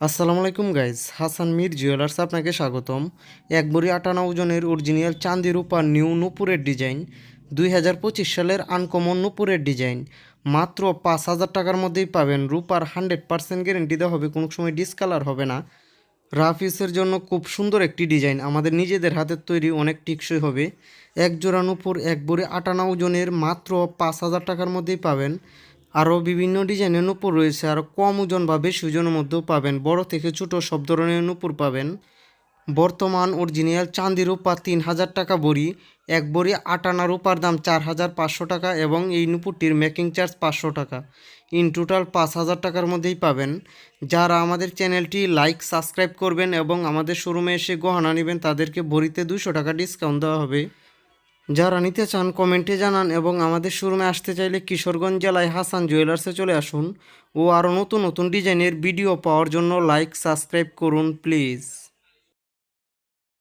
আসসালামু আলাইকুম guys, Hasan Mir jewellers আপনাকে স্বাগতম। এক বড়ি আটানা ওজনের অরিজিনাল চাঁদি রূপা নিউ নুপুরের ডিজাইন, দুই হাজার পঁচিশ সালের আনকমন নুপুরের ডিজাইন। মাত্র পাঁচ হাজার টাকার মধ্যেই পাবেন রূপার হান্ড্রেড পার্সেন্ট গ্যারেন্টি দেওয়া হবে, কোনো সময় ডিসকালার হবে না। রাফিসের জন্য খুব সুন্দর একটি ডিজাইন, আমাদের নিজেদের হাতের তৈরি অনেক টিকসই হবে। এক জোড়া নুপুর এক বড়ি আটানা ওজনের মাত্র পাঁচ হাজার টাকার মধ্যেই পাবেন। আরও বিভিন্ন ডিজাইনের নূপুর রয়েছে। আরও কম ওজন বা বেশি ওজনের মধ্যেও পাবেন। বড় থেকে ছোট সব ধরনের নূপুর পাবেন। বর্তমান অরিজিনাল চাঁদি রূপা তিন হাজার টাকা বড়ি, এক বড়ি আটানা রূপার দাম চার হাজার পাঁচশো টাকা এবং এই নুপুরটির মেকিং চার্জ পাঁচশো টাকা। ইন টোটাল পাঁচ হাজার টাকার মধ্যেই পাবেন। যারা আমাদের চ্যানেলটি লাইক সাবস্ক্রাইব করবেন এবং আমাদের শোরুমে এসে গহনা নেবেন, তাদেরকে ভরিতে দুশো টাকা ডিসকাউন্ট দেওয়া হবে। যারা নিতে চান, কমেন্টে জানান এবং আমাদের শোরুমে আসতে চাইলে কিশোরগঞ্জ জেলায় হাসান জুয়েলার্সে চলে আসুন ও আরও নতুন নতুন ডিজাইনের ভিডিও পাওয়ার জন্য লাইক, সাবস্ক্রাইব করুন, প্লিজ।